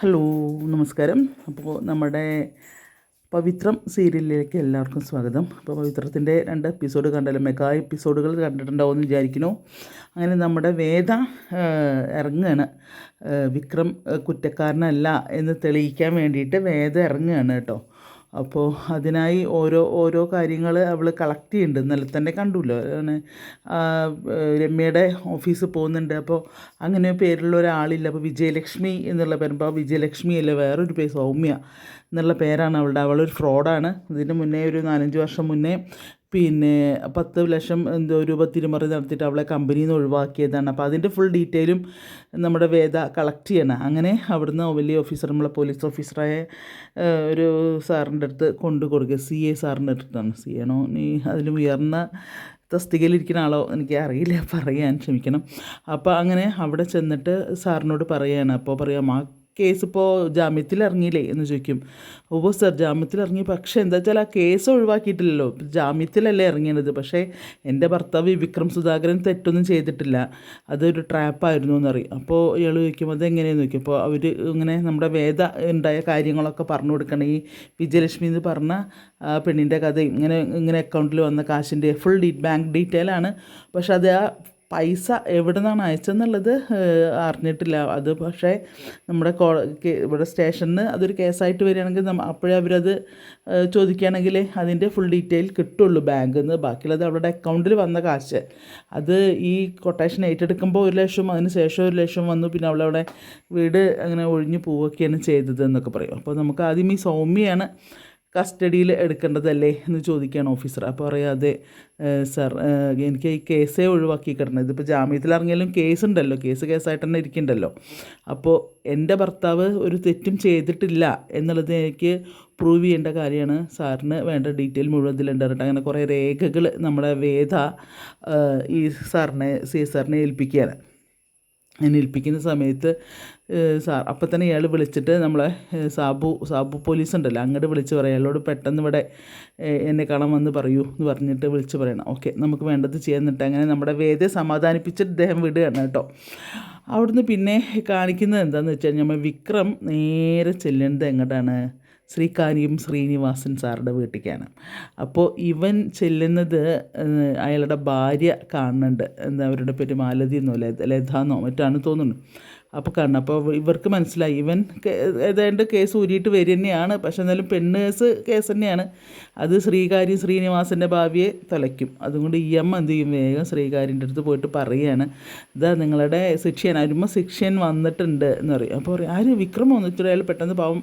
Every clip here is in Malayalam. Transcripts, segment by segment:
ഹലോ നമസ്കാരം. അപ്പോൾ നമ്മുടെ പവിത്രം സീരിയലിലേക്ക് എല്ലാവർക്കും സ്വാഗതം. അപ്പോൾ പവിത്രത്തിന്റെ രണ്ട് എപ്പിസോഡ് കണ്ടല്ലോ മെഗാ എപ്പിസോഡുകൾ കണ്ടിട്ടുണ്ടാവുമെന്ന് വിചാരിക്കുന്നു. അങ്ങനെ നമ്മുടെ വേദ ഇറങ്ങുകയാണ് വിക്രം കുറ്റക്കാരനല്ല എന്ന് തെളിയിക്കാൻ വേണ്ടിയിട്ട് വേദ ഇറങ്ങുകയാണ് കേട്ടോ. അപ്പോൾ അതിനായി ഓരോ ഓരോ കാര്യങ്ങൾ അവൾ കളക്ട് ചെയ്യുന്നുണ്ട് ഇന്നലെ തന്നെ കണ്ടുല്ലോ. രമ്യയുടെ ഓഫീസിൽ പോകുന്നുണ്ട്. അപ്പോൾ അങ്ങനെ പേരുള്ള ഒരാളില്ല. അപ്പോൾ വിജയലക്ഷ്മി എന്നുള്ള പേര് അപ്പോൾ വിജയലക്ഷ്മി അല്ല വേറൊരു പേര് സൗമ്യ എന്നുള്ള പേരാണ് അവളുടെ. അവളൊരു ഫ്രോഡാണ് ഇതിന് മുന്നേ ഒരു നാലഞ്ച് വർഷം മുന്നേ പിന്നെ പത്ത് ലക്ഷം എന്തോ രൂപ തിരിമറി നടത്തിയിട്ട് അവളെ കമ്പനിയിൽ നിന്ന് ഒഴിവാക്കിയതാണ്. അപ്പോൾ അതിന്റെ ഫുൾ ഡീറ്റെയിലും നമ്മുടെ വേദ കളക്ട് ചെയ്യണം. അങ്ങനെ അവിടുന്ന് വലിയ ഓഫീസർ നമ്മളെ പോലീസ് ഓഫീസറായ ഒരു സാറിന്റെ അടുത്ത് കൊണ്ടു കൊടുക്കുക. സി എ സാറിന്റെ അടുത്താണ്. സി ആണോ? നീ അതിലും ഉയർന്ന തസ്തികയിലിരിക്കുന്ന ആളോ എനിക്ക് അറിയില്ല. പറയാൻ ക്ഷമിക്കണം. അപ്പോൾ അങ്ങനെ അവിടെ ചെന്നിട്ട് സാറിനോട് പറയുകയാണ് അപ്പോൾ പറയാം ആ കേസ് ഇപ്പോൾ ജാമ്യത്തിൽ ഇറങ്ങിയില്ലേ എന്ന് ചോദിക്കും. ഓ സർ ജാമ്യത്തിൽ ഇറങ്ങി പക്ഷേ എന്താ വെച്ചാൽ ആ കേസ് ഒഴിവാക്കിയിട്ടില്ലല്ലോ. ജാമ്യത്തിലല്ലേ ഇറങ്ങിയത്. പക്ഷേ എന്റെ ഭർത്താവ് വിക്രം സുധാകരൻ തെറ്റൊന്നും ചെയ്തിട്ടില്ല. അതൊരു ട്രാപ്പായിരുന്നു എന്നറിയും അപ്പോൾ ഇയാൾ ചോദിക്കും അതെങ്ങനെയെന്ന്? ചോദിക്കും. അപ്പോൾ അവർ ഇങ്ങനെ നമ്മുടെ വേദ ഉണ്ടായ കാര്യങ്ങളൊക്കെ പറഞ്ഞു കൊടുക്കണം ഈ വിജയലക്ഷ്മി എന്ന് പറഞ്ഞ പെണ്ണിന്റെ കഥയും ഇങ്ങനെ ഇങ്ങനെ അക്കൗണ്ടിൽ വന്ന കാശിന്റെ ഫുൾ ഡീ ബാങ്ക് ഡീറ്റെയിൽ ആണ്. പക്ഷേ അത് ആ പൈസ എവിടെ നിന്നാണ് അയച്ചെന്നുള്ളത് അറിഞ്ഞിട്ടില്ല. അത് പക്ഷേ നമ്മുടെ കോ ഇവിടെ സ്റ്റേഷനിൽ അതൊരു കേസായിട്ട് വരികയാണെങ്കിൽ നമ്മ അപ്പോഴേ അവരത് ചോദിക്കുകയാണെങ്കിൽ അതിന്റെ ഫുൾ ഡീറ്റെയിൽ കിട്ടുള്ളൂ ബാങ്കിൽ നിന്ന് ബാക്കിയുള്ളത് അവരുടെ അക്കൗണ്ടിൽ വന്ന കാശ്. അത് ഈ കൊട്ടേഷൻ ഏറ്റെടുക്കുമ്പോൾ ഒരു ലക്ഷം അതിന് ശേഷം ഒരു ലക്ഷം വന്നു. പിന്നെ അവളവിടെ വീട് അങ്ങനെ ഒഴിഞ്ഞു പോവുകയൊക്കെയാണ് ചെയ്തത് എന്നൊക്കെ പറയും. അപ്പോൾ നമുക്ക് ആദ്യം ഈ സൗമ്യയാണ് കസ്റ്റഡിയിൽ എടുക്കേണ്ടതല്ലേ എന്ന് ചോദിക്കുകയാണ് ഓഫീസർ. അപ്പോൾ പറയാം അതെ സർ എനിക്ക് ഈ കേസേ ഒഴിവാക്കി കിടണം ഇതിപ്പോൾ ജാമ്യത്തിൽ ഇറങ്ങിയാലും കേസ് ഉണ്ടല്ലോ കേസ് കേസായിട്ട് തന്നെ ഇരിക്കണ്ടല്ലോ. അപ്പോൾ എന്റെ ഭർത്താവ് ഒരു തെറ്റും ചെയ്തിട്ടില്ല എന്നുള്ളത് എനിക്ക് പ്രൂവ് ചെയ്യേണ്ട കാര്യമാണ്. സാറിന് വേണ്ട ഡീറ്റെയിൽ മുഴുവൻ ഇതിലുണ്ട് അങ്ങനെ കുറേ രേഖകൾ നമ്മുടെ വേദ ഈ സാറിനെ സി സാറിനെ ഏൽപ്പിക്കുകയാണ്. എന്നെ ഏൽപ്പിക്കുന്ന സമയത്ത് സാർ അപ്പം തന്നെ ഇയാൾ വിളിച്ചിട്ട് നമ്മളെ സാബു സാബു പോലീസ് ഉണ്ടല്ലോ അങ്ങോട്ട് വിളിച്ച് പറയാം. അയാളോട് പെട്ടെന്ന് ഇവിടെ എന്നെ കാണാൻ വന്ന് പറയൂ എന്ന് പറഞ്ഞിട്ട് വിളിച്ച് പറയണം. ഓക്കെ നമുക്ക് വേണ്ടത് ചെയ്യുന്നിട്ട് അങ്ങനെ നമ്മുടെ വേദയെ സമാധാനിപ്പിച്ചിട്ട് ഇദ്ദേഹം വിടുകയാണ് കേട്ടോ. അവിടുന്ന് പിന്നെ കാണിക്കുന്നത് എന്താണെന്ന് വെച്ച് കഴിഞ്ഞാൽ നമ്മൾ വിക്രം നേരെ ചെല്ലേണ്ടത് എങ്ങോട്ടാണ് ശ്രീകാര്യം ശ്രീനിവാസൻ സാറുടെ വീട്ടിലേക്കാണ്. അപ്പോൾ ഇവൻ ചെല്ലുന്നത് അയാളുടെ ഭാര്യ കാണുന്നുണ്ട്. എന്താ അവരുടെ പേര്? മാലതി എന്നോ ലത ലത എന്നോ മറ്റാണ് തോന്നുന്നു. അപ്പോൾ കാരണം അപ്പോൾ ഇവർക്ക് മനസ്സിലായി. ഇവൻ ഏതാണ്ട് കേസ് ഊരിയിട്ട് വരിക തന്നെയാണ്. പക്ഷെ എന്നാലും പെണ്ണ് കേസ് തന്നെയാണ്. അത് ശ്രീകാരി ശ്രീനിവാസന്റെ ഭാവിയെ തുലയ്ക്കും. അതുകൊണ്ട് ഈ അമ്മ എന്ത് ചെയ്യും? വേഗം ശ്രീകാര്യന്റെ അടുത്ത് പോയിട്ട് പറയുകയാണ് ഇതാ നിങ്ങളുടെ ശിക്ഷ്യൻ അരുമ ശിക്ഷൻ വന്നിട്ടുണ്ട് എന്ന് പറയും. അപ്പോൾ പറയും ആര്? വിക്രമം? അയാൾ പെട്ടെന്ന് പാവം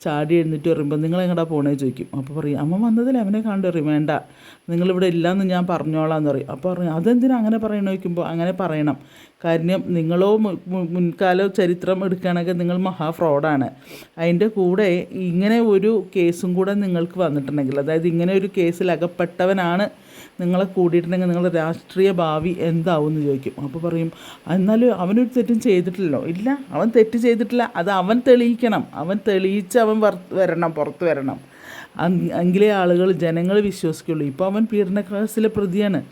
ചാടി എഴുന്നിട്ട് പറയുമ്പോൾ നിങ്ങൾ എങ്ങടാ പോണേ? ചോദിക്കും. അപ്പോൾ പറയും അമ്മ വന്നതിൽ അവനെ കണ്ടു പറയും വേണ്ട നിങ്ങളിവിടെ ഇല്ലയെന്ന് ഞാൻ പറഞ്ഞോളാം എന്ന് പറയും. അപ്പോൾ പറയും അതെന്തിനാ അങ്ങനെ പറയണ? ചോദിക്കുമ്പോൾ അങ്ങനെ പറയണം. കാര്യം നിങ്ങളോ മുൻകാല ചരിത്രം എടുക്കുകയാണെങ്കിൽ നിങ്ങൾ മഹാ ഫ്രോഡാണ് അതിന്റെ കൂടെ ഇങ്ങനെ ഒരു കേസും കൂടെ നിങ്ങൾക്ക് വന്നിട്ടുണ്ടെങ്കിൽ അതായത് ഇങ്ങനെ ഒരു കേസിൽ അകപ്പെട്ടവനാണ് നിങ്ങളെ കൂടിയിട്ടുണ്ടെങ്കിൽ നിങ്ങളുടെ രാഷ്ട്രീയ ഭാവി എന്താവും എന്ന് ചോദിക്കും. അപ്പോൾ പറയും എന്നാലും അവനൊരു തെറ്റും ചെയ്തിട്ടില്ലല്ലോ. ഇല്ല അവൻ തെറ്റ് ചെയ്തിട്ടില്ല. അത് അവൻ തെളിയിക്കണം. അവൻ തെളിയിച്ച് അവൻ വരണം പുറത്ത് വരണം. എങ്കിലേ ആളുകൾ ജനങ്ങൾ വിശ്വസിക്കുള്ളൂ. ഇപ്പോൾ അവൻ പീഡന പ്രതിയാണ്.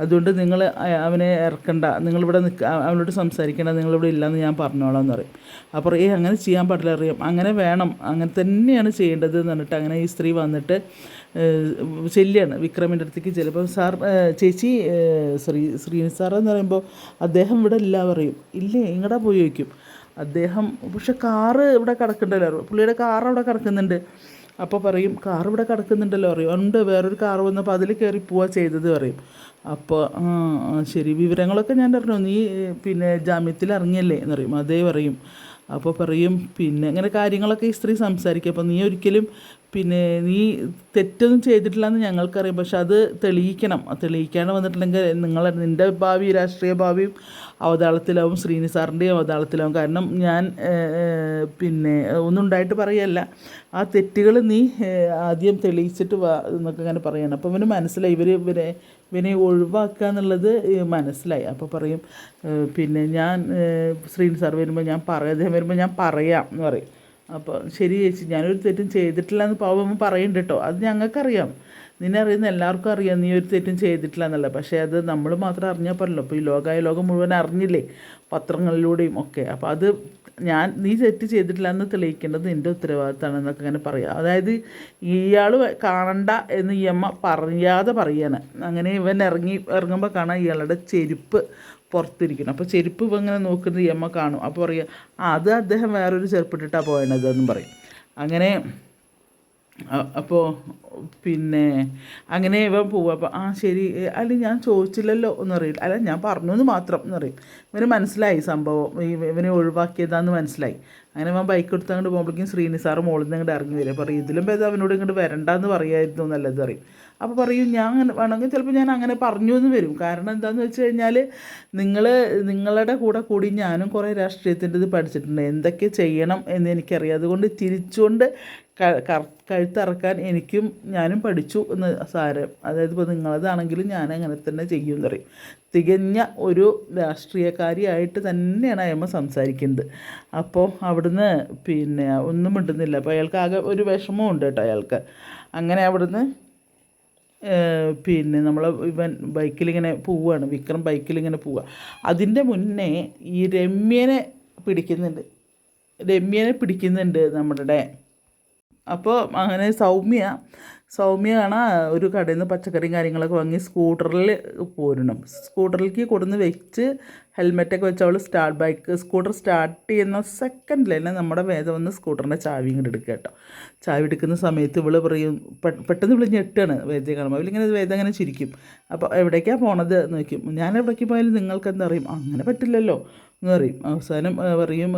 അതുകൊണ്ട് നിങ്ങൾ അവനെ ഇറക്കണ്ട. നിങ്ങളിവിടെ നിൽക്ക അവനോട് സംസാരിക്കേണ്ട. നിങ്ങളിവിടെ ഇല്ലയെന്ന് ഞാൻ പറഞ്ഞോളാം എന്ന് പറയും അപ്പോൾ ഏ അങ്ങനെ ചെയ്യാൻ പാടില്ല. അറിയാം അങ്ങനെ വേണം. അങ്ങനെ തന്നെയാണ് ചെയ്യേണ്ടത് എന്ന് പറഞ്ഞിട്ട് അങ്ങനെ ഈ സ്ത്രീ വന്നിട്ട് ചെല്ലുകയാണ് വിക്രമിന്റെ അടുത്തേക്ക് ചിലപ്പോൾ സാർ ചേച്ചി ശ്രീ സാർ എന്ന് പറയുമ്പോൾ അദ്ദേഹം ഇവിടെ ഇല്ല പറയും. ഇല്ലേ ഇങ്ങടാ പോയി വയ്ക്കും അദ്ദേഹം പക്ഷെ കാറ് ഇവിടെ കിടക്കണ്ടല്ലോ പുള്ളിയുടെ കാർ അവിടെ കിടക്കുന്നുണ്ട്. അപ്പോൾ പറയും കാർ ഇവിടെ കിടക്കുന്നുണ്ടല്ലോ പറയും ഉണ്ട് വേറൊരു കാർ വന്നപ്പോൾ അതിൽ കയറി പോവാ ചെയ്തത് പറയും. അപ്പോൾ ശരി വിവരങ്ങളൊക്കെ ഞാൻ പറഞ്ഞു നീ പിന്നെ ജാമ്യത്തിൽ ഇറങ്ങിയല്ലേ എന്ന് പറയും. അതേ പറയും. അപ്പോൾ പറയും പിന്നെ അങ്ങനെ കാര്യങ്ങളൊക്കെ ഈ സ്ത്രീ സംസാരിക്കും. അപ്പോൾ നീ ഒരിക്കലും പിന്നെ നീ തെറ്റൊന്നും ചെയ്തിട്ടില്ല എന്ന് ഞങ്ങൾക്കറിയാം. പക്ഷെ അത് തെളിയിക്കണം. തെളിയിക്കാണ്ട് വന്നിട്ടുണ്ടെങ്കിൽ നിങ്ങൾ നിന്റെ ഭാവി രാഷ്ട്രീയ ഭാവിയും അവതാളത്തിലാവും ശ്രീനി സാറിന്റെയും അവതാളത്തിലാവും. കാരണം ഞാൻ പിന്നെ ഒന്നും ഉണ്ടായിട്ട് പറയല്ല. ആ തെറ്റുകൾ നീ ആദ്യം തെളിയിച്ചിട്ട് വാ എന്നൊക്കെ അങ്ങനെ പറയണം. അപ്പോൾ ഇവന് മനസ്സിലായി. ഇവർ ഇവരെ ഇവനെ ഒഴിവാക്കുക എന്നുള്ളത് മനസ്സിലായി. അപ്പോൾ പറയും പിന്നെ ഞാൻ ശ്രീനി സാർ വരുമ്പോൾ ഞാൻ പറയാം അദ്ദേഹം വരുമ്പോൾ ഞാൻ പറയാം എന്ന് പറയും. അപ്പോൾ ശരി ചേച്ചി ഞാനൊരു തെറ്റും ചെയ്തിട്ടില്ല എന്ന് പാവം പറയുന്നുണ്ട് കേട്ടോ അത് ഞങ്ങൾക്കറിയാം. നിന്നെ അറിയുന്ന എല്ലാവർക്കും അറിയാം. നീ ഒരു തെറ്റും ചെയ്തിട്ടില്ല എന്നല്ല പക്ഷേ അത് നമ്മൾ മാത്രം അറിഞ്ഞാൽ പോരല്ലോ അപ്പോൾ ഈ ലോകമായ ലോകം മുഴുവൻ അറിഞ്ഞില്ലേ? പത്രങ്ങളിലൂടെയും ഒക്കെ. അപ്പോൾ അത് ഞാൻ നീ തെറ്റ് ചെയ്തിട്ടില്ല എന്ന് തെളിയിക്കേണ്ടത് നിന്റെ ഉത്തരവാദിത്തമാണ് എന്നൊക്കെ ഇങ്ങനെ പറയാം. അതായത് ഇയാൾ കാണണ്ട എന്ന് ഈ അമ്മ പറയാതെ പറയാണ്. അങ്ങനെ ഇവൻ ഇറങ്ങി ഇറങ്ങുമ്പോൾ കാണാൻ ഇയാളുടെ ചെരുപ്പ് പുറത്തിരിക്കണം അപ്പോൾ ചെരുപ്പ് ഇപ്പം ഇങ്ങനെ നോക്കുന്നത് ഈ കാണും. അപ്പോൾ പറയുക അത് അദ്ദേഹം വേറൊരു ചെരുപ്പിട്ടിട്ടാണ് പോയണത് പറയും. അങ്ങനെ അപ്പോൾ പിന്നെ അങ്ങനെ ഇവൻ പോവും. അപ്പോൾ ആ ശരി. അല്ല ഞാൻ ചോദിച്ചില്ലല്ലോ എന്ന് പറയും. അല്ല ഞാൻ പറഞ്ഞു എന്ന് മാത്രം എന്ന് ഇവന് മനസ്സിലായി സംഭവം. ഇവനെ ഒഴിവാക്കിയതാന്ന് മനസ്സിലായി. അങ്ങനെ അവൻ ബൈക്ക് എടുത്ത് അങ്ങോട്ട് പോകുമ്പോഴേക്കും ശ്രീനി സാറ് മുകളിൽ നിന്ന് ഇങ്ങോട്ട് ഇറങ്ങി വരും. പറയും ഇതിലും ഭേദം അവനോട് ഇങ്ങോട്ട് വരണ്ടെന്ന് പറയായിരുന്നു നല്ലത് പറയും. അപ്പോൾ പറയും ഞാൻ അങ്ങനെ വേണമെങ്കിൽ ചിലപ്പോൾ ഞാൻ അങ്ങനെ പറഞ്ഞു എന്ന് വരും. കാരണം എന്താണെന്ന് വെച്ച് കഴിഞ്ഞാൽ നിങ്ങൾ നിങ്ങളുടെ കൂടെ കൂടി ഞാനും കുറേ രാഷ്ട്രീയത്തിന്റെ ഇത് പഠിച്ചിട്ടുണ്ട്. എന്തൊക്കെ ചെയ്യണം എന്ന് എനിക്കറിയാം. അതുകൊണ്ട് തിരിച്ചുകൊണ്ട് കഴുത്തറക്കാൻ എനിക്കും ഞാനും പഠിച്ചു എന്ന് സാരം. അതായത് ഇപ്പോൾ നിങ്ങളതാണെങ്കിലും ഞാൻ അങ്ങനെ തന്നെ ചെയ്യും എന്ന് പറയും. തികഞ്ഞ ഒരു രാഷ്ട്രീയക്കാരിയായിട്ട് തന്നെയാണ് അയമ്മ സംസാരിക്കുന്നത്. അപ്പോൾ അവിടുന്ന് പിന്നെ ഒന്നും മിണ്ടുന്നില്ല. അപ്പോൾ അയാൾക്ക് ആകെ ഒരു വിഷമവും ഉണ്ട് കേട്ടോ അയാൾക്ക്. അങ്ങനെ അവിടുന്ന് പിന്നെ നമ്മൾ ഇവൻ ബൈക്കിലിങ്ങനെ പോവുകയാണ് വിക്രം ബൈക്കിലിങ്ങനെ പോവുക അതിന്റെ മുന്നേ ഈ രമ്യനെ പിടിക്കുന്നുണ്ട്. രമ്യനെ പിടിക്കുന്നുണ്ട് നമ്മുടെ അപ്പോൾ അങ്ങനെ സൗമ്യ സൗമ്യ കാണാൻ ഒരു കടയിൽ നിന്ന് പച്ചക്കറിയും കാര്യങ്ങളൊക്കെ വാങ്ങി സ്കൂട്ടറിൽ പോരണം സ്കൂട്ടറിലേക്ക് കൊടുന്ന് വെച്ച് ഹെൽമെറ്റൊക്കെ വെച്ച് അവൾ സ്റ്റാർട്ട് ബൈക്ക് സ്കൂട്ടർ സ്റ്റാർട്ട് ചെയ്യുന്ന സെക്കൻഡിൽ തന്നെ നമ്മുടെ വേദം വന്ന് സ്കൂട്ടറിന്റെ ചാവി ഇങ്ങോട്ട് എടുക്കുക കേട്ടോ. ചാവി എടുക്കുന്ന സമയത്ത് ഇവൾ പറയും പെട്ടെന്ന് ഇവൾ ഞെട്ടാണ് വേദയെ കാണുമ്പോൾ. അവളിങ്ങനെ വേദം അങ്ങനെ ചിരിക്കും. അപ്പോൾ എവിടേക്കാണ് പോണത്? നോക്കും ഞാൻ എവിടേക്ക് പോയാലും നിങ്ങൾക്ക് എന്താ അങ്ങനെ പറ്റില്ലല്ലോ. എന്ന് പറയും അവസാനം പറയും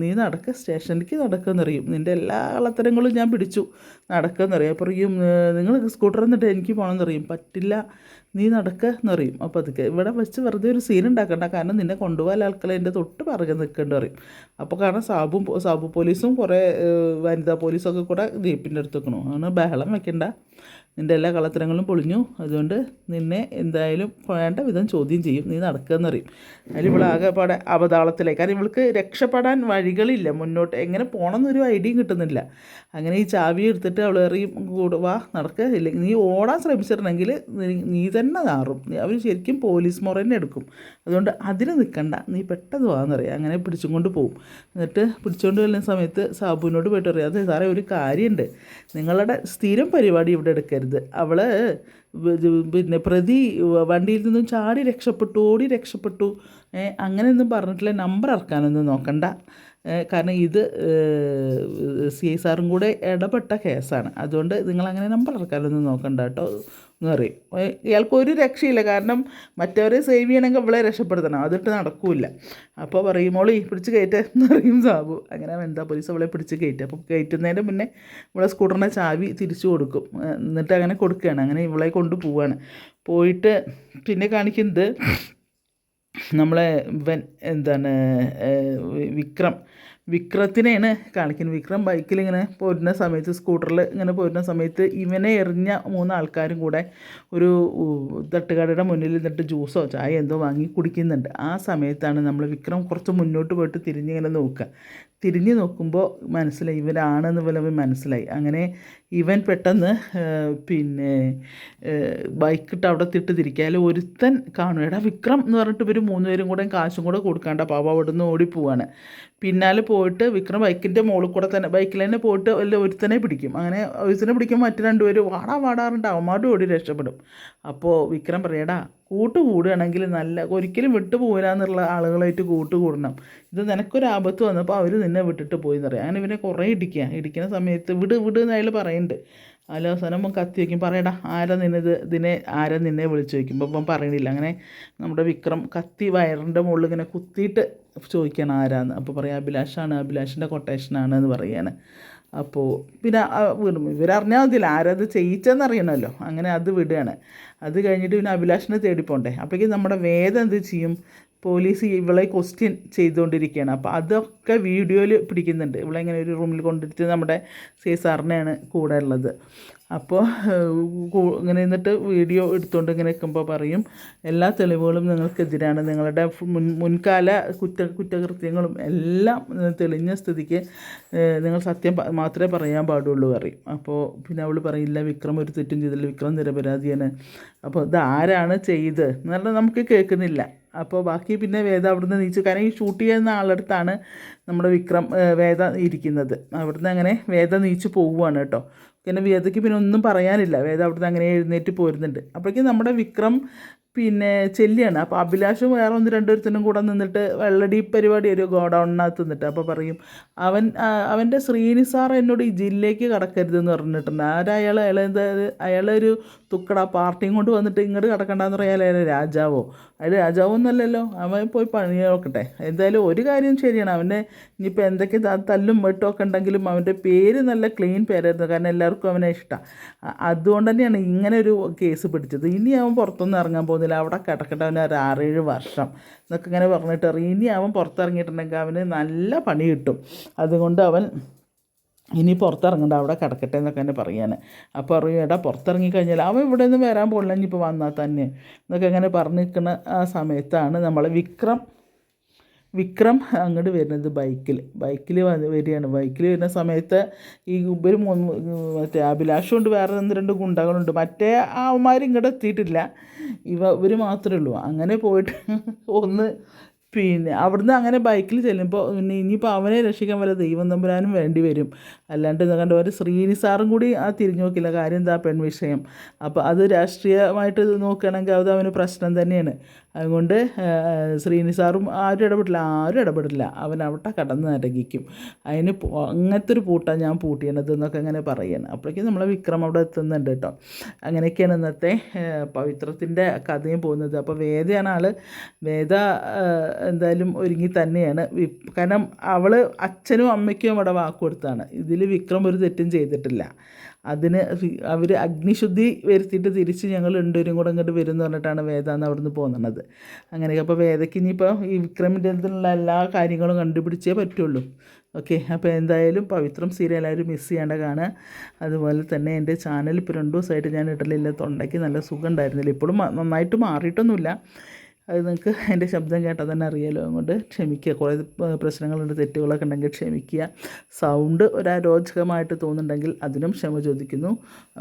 നീ നടക്ക സ്റ്റേഷനിലേക്ക് നടക്കുമെന്നറിയും നിന്റെ എല്ലാ കള്ളത്തരങ്ങളും ഞാൻ പിടിച്ചു. നടക്കുമെന്നറിയാം പറയും നിങ്ങൾ സ്കൂട്ടർ എന്നിട്ട് എനിക്ക് പോകണമെന്നറിയും പറ്റില്ല. നീ നടക്ക എന്ന് പറയും. അപ്പോൾ അതൊക്കെ ഇവിടെ വെച്ച് വെറുതെ ഒരു സീൻ ഉണ്ടാക്കണ്ട. കാരണം നിന്നെ കൊണ്ടുപോകാൻ ആൾക്കാർ എന്റെ തൊട്ട് പിറകെ നിൽക്കേണ്ടി പറയും. അപ്പോൾ കാരണം സാബു സാബു പോലീസും കുറേ വനിതാ പോലീസൊക്കെ കൂടെ ജീപ്പിന്റെ അടുത്ത് വെക്കണു അങ്ങനെ ബഹളം വെക്കണ്ട. നിന്റെ എല്ലാ കള്ളത്തരങ്ങളും പൊളിഞ്ഞു. അതുകൊണ്ട് നിന്നെ എന്തായാലും വേണ്ട വിധം ചോദ്യം ചെയ്യും. നീ നടക്കുകയെന്ന് അറിയും അതിൽ ഇവിടെ ആകെപ്പാടെ പാടെ അവതാളത്തിലായി കാരണം ഇവൾക്ക് രക്ഷപ്പെടാൻ വഴികളില്ല മുന്നോട്ട്. എങ്ങനെ പോകണം എന്നൊരു ഐഡിയയും കിട്ടുന്നില്ല. അങ്ങനെ ഈ ചാവി എടുത്തിട്ട് അവൾ എറിയും കൂടുവാ നടക്കുക ഇല്ലെങ്കിൽ നീ ഓടാൻ ശ്രമിച്ചിട്ടുണ്ടെങ്കിൽ നീ- നീ തന്നെ നാറും. അവർ ശരിക്കും പോലീസ് മുറ തന്നെ എടുക്കും. അതുകൊണ്ട് അതിന് നിൽക്കണ്ട നീ പെട്ടെന്ന് വാന്നറിയാം അങ്ങനെ പിടിച്ചും കൊണ്ട് പോകും എന്നിട്ട് പിടിച്ചുകൊണ്ട് വരുന്ന സമയത്ത് സാബുവിനോട് പോയിട്ട് പറയാം. അതെ സാറേ ഒരു കാര്യമുണ്ട് നിങ്ങളുടെ സ്ഥിരം പരിപാടി ഇവിടെ എടുക്കരുത്. അവൾ പിന്നെ പ്രതി വണ്ടിയിൽ നിന്നും ചാടി രക്ഷപ്പെട്ടു ഓടി രക്ഷപ്പെട്ടു. അങ്ങനെ അങ്ങനെയൊന്നും പറഞ്ഞിട്ടില്ല. നമ്പർ ഇറക്കാനൊന്നും നോക്കണ്ട. കാരണം ഇത് സി ഐ സാറും കൂടെ ഇടപെട്ട കേസാണ്. അതുകൊണ്ട് നിങ്ങളങ്ങനെ നമ്പർ ഇറക്കാനൊന്നും നോക്കണ്ട കേട്ടോ എന്ന് പറയും. ഇയാൾക്ക് ഒരു രക്ഷയില്ല. കാരണം മറ്റവരെ സേവ് ചെയ്യണമെങ്കിൽ അവളെ രക്ഷപ്പെടുത്തണം. അതിട്ട് നടക്കൂല അപ്പോൾ പറയും മോളി പിടിച്ച് കയറ്റ എന്ന് പറയും സാബു. അങ്ങനെ എന്താ പോലീസ് അവളെ പിടിച്ച് കയറ്റുക അപ്പോൾ കയറ്റുന്നതിന് മുന്നേ ഇവിടെ സ്കൂട്ടറിനെ ചാവി തിരിച്ചു കൊടുക്കും. എന്നിട്ട് അങ്ങനെ കൊടുക്കുകയാണ്. അങ്ങനെ ഇവളെ കൊണ്ടുപോവാണ്. പോയിട്ട് പിന്നെ കാണിക്കുന്നത് നമ്മളെ ഇവൻ എന്താണ് വിക്രം വിക്രത്തിനെയാണ് കാണിക്കുന്നത്. വിക്രം ബൈക്കിൽ ഇങ്ങനെ പോരുന്ന സമയത്ത് സ്കൂട്ടറിൽ ഇങ്ങനെ പോരുന്ന സമയത്ത് ഇവനെ എറിഞ്ഞ മൂന്ന് ആൾക്കാരും കൂടെ ഒരു തട്ടുകടയുടെ മുന്നിൽ നിന്നിട്ട് ജ്യൂസോ ചായ എന്തോ വാങ്ങി കുടിക്കുന്നുണ്ട്. ആ സമയത്താണ് നമ്മൾ വിക്രം കുറച്ച് മുന്നോട്ട് പോയിട്ട് തിരിഞ്ഞിങ്ങനെ നോക്കുക. തിരിഞ്ഞ് നോക്കുമ്പോൾ മനസ്സിലായി ഇവരാണെന്ന് പോലെ മനസ്സിലായി. അങ്ങനെ ഇവൻ പെട്ടെന്ന് പിന്നെ ബൈക്കിട്ട് അവിടെ തിട്ട് തിരിക്കാൽ ഒരുത്തൻ കാണും എടാ വിക്രം എന്ന് പറഞ്ഞിട്ട് ഇവർ മൂന്നുപേരും കൂടെ കാശും കൂടെ കൊടുക്കാണ്ട പാവ അവിടെ നിന്ന് ഓടിപ്പോവാണ്. പിന്നാലെ പോയിട്ട് വിക്രം ബൈക്കിന്റെ മുകളിൽ കൂടെ തന്നെ ബൈക്കിൽ തന്നെ പോയിട്ട് വല്ല ഒരുത്തനെ പിടിക്കും. അങ്ങനെ ഒരുത്തനെ പിടിക്കും മറ്റു രണ്ടുപേരും വാടാ വാടാറുണ്ട് അവന്മാരുടെ ഓടി രക്ഷപ്പെടും. അപ്പോൾ വിക്രം പറയടാ കൂട്ട് കൂടുകയാണെങ്കിൽ നല്ല ഒരിക്കലും വിട്ടു പോകില്ല എന്നുള്ള ആളുകളായിട്ട് കൂട്ട് കൂടണം ഇത് നിനക്കൊരു ആപത്ത് വന്നപ്പോൾ അവർ നിന്നെ വിട്ടിട്ട് പോയി എന്ന് പറയാം. അങ്ങനെ ഇവനെ കുറേ ഇടിക്കുക. ഇടിക്കുന്ന സമയത്ത് വിട് വിട് എന്ന് അയാൾ പറയുന്നുണ്ട് അല്ല അവസാനം കത്തി വയ്ക്കും. പറയടാ ആരാ നിന്നത് ഇതിനെ ആരാ നിന്നെ വിളിച്ചു വയ്ക്കുമ്പോൾ അപ്പം പറയണില്ല. അങ്ങനെ നമ്മുടെ വിക്രം കത്തി വയറിന്റെ മുകളിൽ ഇങ്ങനെ കുത്തിയിട്ട് ചോദിക്കുകയാണ് ആരാന്ന്? അപ്പോൾ പറയാം അഭിലാഷാണ് അഭിലാഷിന്റെ കൊട്ടേഷനാണ് എന്ന് പറയാണ്. അപ്പോൾ പിന്നെ ഇവരറിഞ്ഞാൽ മതിയില്ല ആരത് ചെയ്യിച്ചെന്ന് അറിയണമല്ലോ. അങ്ങനെ അത് വിടുകയാണ്. അത് കഴിഞ്ഞിട്ട് പിന്നെ അഭിലാഷിനെ തേടിപ്പോണ്ടേ അപ്പോഴേക്കും നമ്മുടെ വേദം എന്ത് ചെയ്യും? പോലീസ് ഇവളെ ക്വസ്റ്റ്യൻ ചെയ്തുകൊണ്ടിരിക്കുകയാണ്. അപ്പോൾ അതൊക്കെ വീഡിയോയിൽ പിടിക്കുന്നുണ്ട്. ഇവളെ ഇങ്ങനെ ഒരു റൂമിൽ കൊണ്ടിട്ട് നമ്മുടെ സി സാറിനെയാണ് കൂടെ ഉള്ളത്. അപ്പോൾ ഇങ്ങനെ നിന്നിട്ട് വീഡിയോ എടുത്തുകൊണ്ട് ഇങ്ങനെ നിൽക്കുമ്പോൾ പറയും എല്ലാ തെളിവുകളും നിങ്ങൾക്കെതിരാണ്. നിങ്ങളുടെ മുൻ മുൻകാല കുറ്റ കുറ്റകൃത്യങ്ങളും എല്ലാം തെളിഞ്ഞ സ്ഥിതിക്ക് നിങ്ങൾ സത്യം മാത്രമേ പറയാൻ പാടുള്ളൂ പറയും. അപ്പോൾ പിന്നെ അവൾ പറയില്ല വിക്രം ഒരു തെറ്റും ചെയ്തില്ല വിക്രം നിരപരാധിയാണ്. അപ്പോൾ ഇത് ആരാണ് ചെയ്ത് എന്ന് പറഞ്ഞാൽ നമുക്ക് കേൾക്കുന്നില്ല. അപ്പോൾ ബാക്കി പിന്നെ വേദ അവിടുന്ന് നീച്ചു കാരണം ഈ ഷൂട്ട് ചെയ്യുന്ന ആളടുത്താണ് നമ്മുടെ വിക്രം വേദ ഇരിക്കുന്നത്. അവിടുന്ന് അങ്ങനെ വേദ നീച്ചു പോവുകയാണ് കേട്ടോ. പിന്നെ വേദയ്ക്ക് പിന്നെ ഒന്നും പറയാനില്ല. വേദ അവിടുന്ന് അങ്ങനെ എഴുന്നേറ്റ് പോരുന്നുണ്ട്. അപ്പോഴേക്കും നമ്മുടെ വിക്രം പിന്നെ ചെല്ലിയാണ്. അപ്പോൾ അഭിലാഷും വേറെ ഒന്ന് രണ്ടുപേരത്തിനും കൂടെ നിന്നിട്ട് വെള്ളടി പരിപാടി ഒരു ഗോഡൗണിനകത്ത് നിന്നിട്ട് അപ്പോൾ പറയും അവൻ അവന്റെ ശ്രീനി സാർ എന്നോട് ഈ ജില്ലയ്ക്ക് കടക്കരുതെന്ന് പറഞ്ഞിട്ടുണ്ട്. ആരയാൾ അയാൾ എന്താ അയാളൊരു തുക്കട പാർട്ടിയും കൊണ്ട് വന്നിട്ട് ഇങ്ങോട്ട് കടക്കണ്ടെന്ന് പറയാൻ അയാൾ രാജാവോ? അയാൾ രാജാവൊന്നുമല്ലല്ലോ. അവൻ പോയി പണി നോക്കട്ടെ എന്തായാലും ഒരു കാര്യം ശരിയാണ്. അവന്റെ ഇനിയിപ്പോൾ എന്തൊക്കെ തല്ലും വെട്ടുമൊക്കെ ഉണ്ടെങ്കിലും അവന്റെ പേര് നല്ല ക്ലീൻ പേരായിരുന്നു. കാരണം എല്ലാവർക്കും അവനെ ഇഷ്ടമാണ് അതുകൊണ്ട് തന്നെയാണ് ഇങ്ങനെ ഒരു കേസ് പിടിച്ചത്. ഇനി അവൻ പുറത്തൊന്നും ഇറങ്ങാൻ പോകുന്നില്ല. അവിടെ കിടക്കട്ടെ അവന് ഒരു ആറേഴ് വർഷം എന്നൊക്കെ ഇങ്ങനെ പറഞ്ഞിട്ട്. ഇനി അവൻ പുറത്തിറങ്ങിയിട്ടുണ്ടെങ്കിൽ അവന് നല്ല പണി കിട്ടും. അതുകൊണ്ട് അവൻ ഇനി പുറത്തിറങ്ങണ്ട. അവിടെ കിടക്കട്ടെ എന്നൊക്കെ തന്നെ പറയാൻ അപ്പോൾ പറയും എടാ പുറത്തിറങ്ങി കഴിഞ്ഞാൽ അവൻ ഇവിടെ നിന്ന് വരാൻ പോകില്ല ഇനിയിപ്പോൾ വന്നാൽ തന്നെ. എന്നൊക്കെ അങ്ങനെ പറഞ്ഞു നിൽക്കുന്ന ആ സമയത്താണ് നമ്മൾ വിക്രം വിക്രം അങ്ങോട്ട് വരുന്നത് ബൈക്കിൽ ബൈക്കിൽ വന്ന് വരികയാണ്. ബൈക്കിൽ വരുന്ന സമയത്ത് ഈ ഇവർ മൂന്ന് മറ്റേ അഭിലാഷമുണ്ട് വേറെ ഒന്ന് രണ്ട് ഗുണ്ടകളുണ്ട്. മറ്റേ അവന്മാർ ഇങ്ങോട്ട് എത്തിയിട്ടില്ല. ഇവ ഇവർ മാത്രമേ ഉള്ളൂ. അങ്ങനെ പോയിട്ട് ഒന്ന് പിന്നെ അവിടുന്ന് അങ്ങനെ ബൈക്കിൽ ചെല്ലുമ്പോൾ പിന്നെ ഇനിയിപ്പോൾ അവനെ രക്ഷിക്കാൻ വല്ല ദൈവം തമ്പുരാനും വേണ്ടി വരും. അല്ലാണ്ട് കണ്ട ഒരു ശ്രീനി സാറും കൂടി ആ തിരിഞ്ഞു നോക്കില്ല. കാര്യം എന്താ പെൺവിഷയം. അപ്പോൾ അത് രാഷ്ട്രീയമായിട്ട് നോക്കുകയാണെങ്കിൽ അത് അവന് പ്രശ്നം തന്നെയാണ്. അതുകൊണ്ട് ശ്രീനിസാറും ശ്രീനി സാറും ആരും ഇടപെടില്ല ആരും ഇടപെടില്ല. അവൻ അവിടെ കടന്ന് നരകിക്കും. അതിന് അങ്ങനത്തെ ഒരു പൂട്ടാണ് ഞാൻ പൂട്ടിയണത് എന്നൊക്കെ അങ്ങനെ പറയണം. അപ്പോഴേക്കും നമ്മളെ വിക്രം അവിടെ എത്തുന്നുണ്ട് കേട്ടോ. അങ്ങനെയൊക്കെയാണ് ഇന്നത്തെ പവിത്രത്തിന്റെ കഥയും പോകുന്നത്. അപ്പോൾ വേദയാണ് ആൾ വേദ എന്തായാലും ഒരുങ്ങി തന്നെയാണ്. കാരണം അവൾ അച്ഛനും അമ്മയ്ക്കും അവിടെ വാക്ക് കൊടുത്താണ് ഇതിൽ വിക്രം ഒരു തെറ്റും ചെയ്തിട്ടില്ല. അതിന് അവർ അഗ്നിശുദ്ധി വരുത്തിയിട്ട് തിരിച്ച് ഞങ്ങൾ രണ്ടുപേരും കൂടെ ഇങ്ങോട്ട് വരും എന്ന് പറഞ്ഞിട്ടാണ് വേദ എന്ന് അവിടുന്ന് പോകുന്നത് അങ്ങനെയൊക്കെ അപ്പോൾ വേദയ്ക്ക് ഇനിയിപ്പോൾ ഈ വിക്രമിന്റെ എല്ലാ കാര്യങ്ങളും കണ്ടുപിടിച്ചേ പറ്റുള്ളൂ. ഓക്കെ അപ്പോൾ എന്തായാലും പവിത്രം സീരിയൽ എല്ലാവരും മിസ് ചെയ്യേണ്ട കാണുക. അതുപോലെ തന്നെ എന്റെ ചാനൽ ഇപ്പോൾ രണ്ടു ദിവസമായിട്ട് ഞാൻ ഇടലില്ല. തൊണ്ടയ്ക്ക് നല്ല സുഖം ഉണ്ടായിരുന്നില്ല. ഇപ്പോഴും നന്നായിട്ട് മാറിയിട്ടൊന്നുമില്ല. അത് നിങ്ങൾക്ക് എന്റെ ശബ്ദം കേട്ടാൽ തന്നെ അറിയാലോ. അതുകൊണ്ട് ക്ഷമിക്കുക. കുറേ പ്രശ്നങ്ങളുണ്ട് തെറ്റുകളൊക്കെ ഉണ്ടെങ്കിൽ ക്ഷമിക്കുക. സൗണ്ട് ഒരു അരോചകമായിട്ട് തോന്നുന്നുണ്ടെങ്കിൽ അതിനും ക്ഷമ ചോദിക്കുന്നു.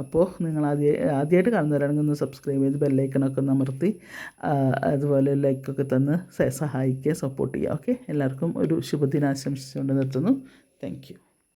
അപ്പോൾ നിങ്ങൾ ആദ്യ ആദ്യമായിട്ട് കാണുന്നവരാണെങ്കിൽ ഒന്ന് സബ്സ്ക്രൈബ് ചെയ്ത് ബെല്ലൈക്കണൊക്കെ ഒന്ന് അമർത്തി അതുപോലെ ലൈക്കൊക്കെ തന്ന് സഹായിക്കുക സപ്പോർട്ട് ചെയ്യുക. ഓക്കെ എല്ലാവർക്കും ഒരു ശുഭദിനാശംസിച്ചുകൊണ്ട് നിർത്തുന്നു. താങ്ക്